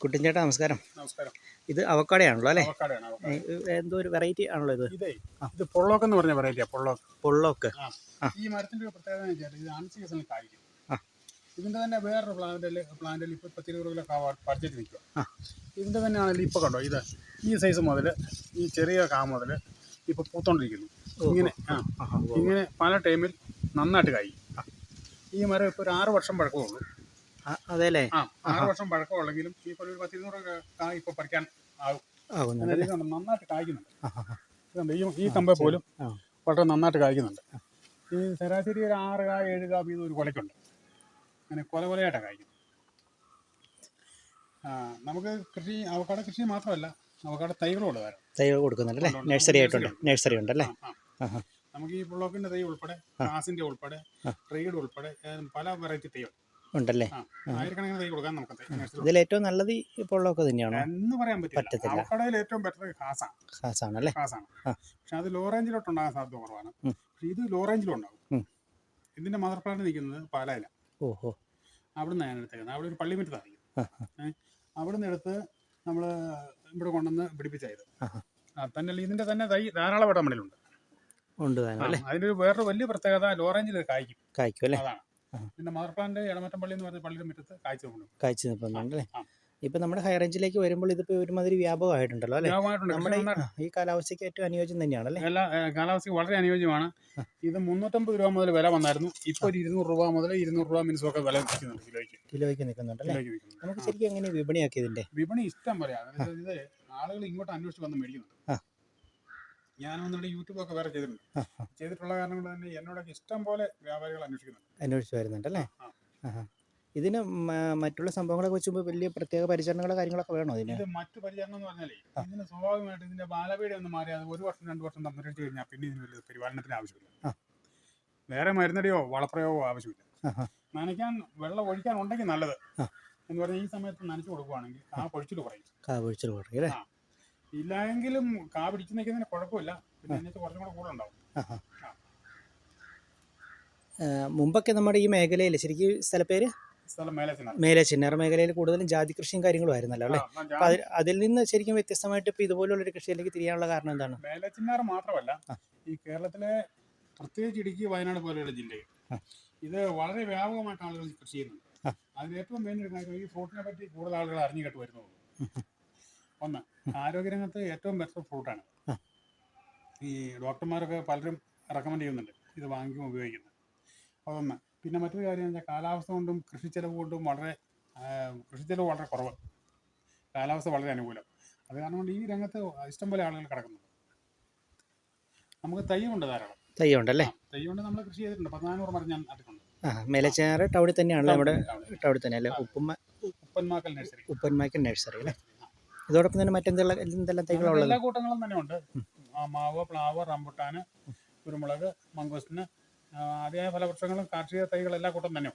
കുട്ടിൻ ചേട്ടാ നമസ്കാരം. നമസ്കാരം. ഇത് അവക്കാടയാണല്ലോ അല്ലേ? എന്തോ ഒരു വെറൈറ്റി ആണല്ലോ ഇത്? ഇതേ പൊള്ളോക്ക് എന്ന് പറഞ്ഞ വെറൈറ്റിയാ പൊള്ളോക്ക്. പൊള്ളോക്ക്. ഈ മരത്തിന്റെ ഒരു പ്രത്യേകത ഇത് അൺ സീസണിൽ കായ്ക്കും. ഇതിന്റെ തന്നെ വേറൊരു പ്ലാന്റിൽ പ്ലാന്റിൽ ഇപ്പൊ പത്തിരുപത് കിലോ കാവ പറിച്ചിട്ട് നിൽക്കുക. ഇതിന്റെ തന്നെ ആണെങ്കിൽ ഇപ്പൊ കണ്ടോ ഇത് ഈ സൈസ് മുതൽ ഈ ചെറിയ കാ മുതൽ ഇപ്പൊ പൂത്തോണ്ടിരിക്കുന്നു. ഇങ്ങനെ ഇങ്ങനെ പല ടൈമിൽ നന്നായിട്ട് കായി ഈ മരം ഇപ്പൊ ഒരു ആറ് വർഷം പഴക്കമേ ഉള്ളൂ ആ, അതെല്ലേ ആ ആറ് വർഷം പഴക്കമുള്ളെങ്കിലും ഈ പോലെ ഒരു പത്തിരുന്നൂറ് കാ ഇപ്പൊ പറിക്കാൻ ആകും. അതായത് നന്നായിട്ട് കായ്ക്കുന്നുണ്ട്. ഈ ഈ കമ്പ പോലും വളരെ നന്നായിട്ട് കായ്ക്കുന്നുണ്ട്. ഈ ശരാശരി ഒരു ആറ് കാ ഏഴ് കാ വീതം ഒരു കൊലയ്ക്കുണ്ട്. അങ്ങനെ കൊല കൊലയായിട്ടാണ് കായ്ക്കുന്നത്. നമുക്ക് കൃഷി അവക്കാട കൃഷി മാത്രമല്ല അവക്കാട തൈകളുണ്ട് ധാരാളം തൈകൾ കൊടുക്കുന്നുണ്ട് അല്ലേ? നഴ്സറി ആയിട്ടുണ്ട്. നഴ്സറി ഉണ്ട്. ആഹാ. നമുക്ക് ഈ ബ്ലോക്കിന്റെ തൈ ഉൾപ്പെടെ ഗ്രാസിന്റെ ഉൾപ്പെടെ ട്രീഡ് ഉൾപ്പെടെ പല വെറൈറ്റി തൈകൾ. ഉണ്ടല്ലേ? ആയിരക്കണക്കിന് തൈ കൊടുക്കാൻ നമുക്ക് ഇതിൽ ഏറ്റവും നല്ലത് ഇപ്പോൾ ഉള്ളതൊക്കെ തന്നെയാണോ? എന്ന് പറയാൻ പറ്റത്തില്ല. അവക്കാടയിൽ ഏറ്റവും ബെറ്റർ ഘാസാണ് ഖാസാണല്ലേ അല്ലേ ആ. പക്ഷെ അത് ലോ റേഞ്ചിലോട്ട് ഉണ്ടാകാൻ സാധ്യത കുറവാണ്. പക്ഷെ ഇത് ലോ റേഞ്ചിലും ഉണ്ടാകും ഇതിന്റെ മദർ പ്ലാന്റ് നിൽക്കുന്നത് പാലായില. ഓഹോ. അവിടുന്ന് ഞാൻ എടുത്തേക്കുന്നത്. അവിടെ ഒരു പള്ളിമുറ്റത്താണ് ആ. അവിടുന്ന് എടുത്ത് നമ്മൾ ഇവിടെ കൊണ്ടുവന്ന് പിടിപ്പിച്ചായത്. തന്നെ ഇതിന്റെ തന്നെ തൈ ധാരാളം ഇടമണിലുണ്ട് ഉണ്ട് അതിന്റെ ഒരു വേറൊരു വലിയ പ്രത്യേകത ലോറേഞ്ചിൽ കായ്ക്കും. കായ്ക്കും അല്ലേ? അതാണ്. പിന്നെ മദർ പ്ലാന്റ് പള്ളി എന്ന് പറഞ്ഞ പള്ളിയുടെ മുറ്റത്ത് കാഴ്ച കൊണ്ടു കാഴ്ച നിൽക്കുന്നുണ്ട് അല്ലേ ഇപ്പൊ നമ്മുടെ ഹൈ റേഞ്ചിലേക്ക് വരുമ്പോൾ ഇതിപ്പോ ഒരുമാതിരി വ്യാപകമായിട്ടുണ്ടല്ലോ അല്ലേ? നമ്മുടെ ഈ- കാലാവസ്ഥയ്ക്ക് ഏറ്റവും അനുയോജ്യം തന്നെയാണ് അല്ലേ? എല്ലാ കാലാവസ്ഥയ്ക്ക് വളരെ അനുയോജ്യമാണ്. ഇത് മുന്നൂറ്റമ്പത് രൂപ മുതൽ വില വന്നായിരുന്നു. ഇപ്പോൾ ഒരു ഇരുന്നൂറ് രൂപ മുതൽ ഇരുന്നൂറ് രൂപ മിനിസമൊക്കെ വില നിൽക്കുന്നുണ്ട് കിലോയ്ക്ക്. കിലോയ്ക്ക് നിൽക്കുന്നുണ്ട് നമുക്ക് ശരിക്കും എങ്ങനെ വിപണിയാക്കിയതിന്റെ വിപണി ഇഷ്ടം പറയാം. ആളുകൾ ഇങ്ങോട്ട് അന്വേഷിച്ച് വന്ന് മേടിക്കുന്നുണ്ട്. ആ. ഞാൻ വന്നിട്ട് യൂട്യൂബൊക്കെ വേറെ ചെയ്തിട്ടുണ്ട്. ആ, ആ. ചെയ്തിട്ടുള്ള കാരണം കൊണ്ട് തന്നെ എന്നോടൊക്കെ ഇഷ്ടം പോലെ വ്യാപാരികൾ അന്വേഷിക്കുന്നുണ്ട്. അന്വേഷിച്ച് വരുന്നുണ്ട് അല്ലേ ഇതിന് മറ്റുള്ള സംഭവങ്ങളെ വെച്ചുമ്പോൾ വലിയ പ്രത്യേക പരിചരണങ്ങളോ കാര്യങ്ങളൊക്കെ വേണോ ഇതിന്? ഇത് മറ്റു പരിചരണം എന്ന് പറഞ്ഞാലേ ഇതിന് സ്വാഭാവികമായിട്ട് ഇതിന്റെ ബാലപീഠ ഒന്ന് മാറി അത് ഒരു വർഷം രണ്ട് വർഷം തമ്മിൽ കഴിഞ്ഞാൽ പിന്നെ ഇതിന് വലിയ പരിപാലനത്തിന് ആവശ്യമില്ല. വേറെ മരുന്നടിയോ വളപ്രയോഗമോ ആവശ്യമില്ല. നനയ്ക്കാൻ വെള്ളം ഒഴിക്കാൻ ഉണ്ടെങ്കിൽ നല്ലത് എന്ന് പറഞ്ഞാൽ ഈ സമയത്ത് നനച്ചു കൊടുക്കുവാണെങ്കിൽ ആ പൊഴിച്ചിട്ട് കുറയും. പൊഴിച്ചിട്ട് കൊടുക്കും അല്ലേ? ആ. ഇല്ലായെങ്കിലും കാ പിടിച്ചു നിൽക്കുന്നതിന് കുഴപ്പമില്ല. പിന്നെ കുറച്ചും കൂടെ കൂടെ ഉണ്ടാവും. മുമ്പൊക്കെ നമ്മുടെ ഈ മേഖലയിൽ ശരിക്കും സ്ഥലപ്പേര് സ്ഥലം മേലെ ചിന്നാർ മേഖലയിൽ കൂടുതലും ജാതി കൃഷിയും കാര്യങ്ങളും ആയിരുന്നല്ലോ അല്ലേ? അപ്പൊ അതിൽ നിന്ന് ശരിക്കും വ്യത്യസ്തമായിട്ട് ഇപ്പൊ ഇതുപോലുള്ള ഒരു കൃഷിയിലേക്ക് തിരിയാനുള്ള കാരണം എന്താണ്? മേലെ ചിന്നാർ മാത്രമല്ല ഈ കേരളത്തിലെ പ്രത്യേകിച്ച് ഇടുക്കി വയനാട് പോലെയുള്ള ജില്ലയിൽ. ഇത് വളരെ വ്യാപകമായിട്ട് ആളുകൾ കൃഷി ചെയ്യുന്നുണ്ട്. അതിൽ ഏറ്റവും മെയിൻ ഒരു കാര്യം ഈ ഫ്രൂട്ടിനെ പറ്റി കൂടുതൽ ആളുകൾ അറിഞ്ഞു കേട്ട് വരുന്നുള്ളൂ. ഒന്ന് ആരോഗ്യരംഗത്ത് ഏറ്റവും ബെസ്റ്റ് ഫ്രൂട്ടാണ്. ഈ ഡോക്ടർമാരൊക്കെ പലരും റെക്കമെൻഡ് ചെയ്യുന്നുണ്ട്. ഇത് വാങ്ങിക്കും ഉപയോഗിക്കുന്നത് അതൊന്ന്. പിന്നെ മറ്റൊരു കാര്യം എന്ന് വെച്ചാൽ കാലാവസ്ഥ കൊണ്ടും കൃഷി ചെലവ് കൊണ്ടും വളരെ കൃഷി ചെലവ് വളരെ കുറവ്. കാലാവസ്ഥ വളരെ അനുകൂലം. അത് കാരണം കൊണ്ട് ഈ രംഗത്ത് ഇഷ്ടംപോലെ ആളുകൾ കിടക്കുന്നുണ്ട്. നമുക്ക് തൈയുണ്ട് ധാരാളം. തയ്യുണ്ടല്ലേ അല്ലേ കൊണ്ട് നമ്മൾ കൃഷി ചെയ്തിട്ടുണ്ട്. പതിനാനൂറ് മരം ഞാൻ നട്ടിട്ടുണ്ട്. ആ മേലെ ചിന്നാറ് ടൗണിൽ തന്നെയാണല്ലോ നമ്മുടെ ടൗണിൽ. തന്നെ അല്ലേ ഉപ്പുമ്മ ഉപ്പന്മാക്കൽ നഴ്സറി. ഉപ്പൻമാക്കൽ നഴ്സറി അല്ലേ? ഇതോടൊപ്പം തന്നെ മറ്റെന്തെല്ലാം എന്തെല്ലാം തൈകളാണ് എല്ലാ കൂട്ടങ്ങളും തന്നെ ഉണ്ട് മാവ് പ്ലാവ് റംബുട്ടാന് കുരുമുളക് മംഗോസ്റ്റിന് ആദ്യമായ ഫലവൃക്ഷങ്ങളും കാർഷിക തൈകൾ എല്ലാ കൂട്ടം തന്നെ.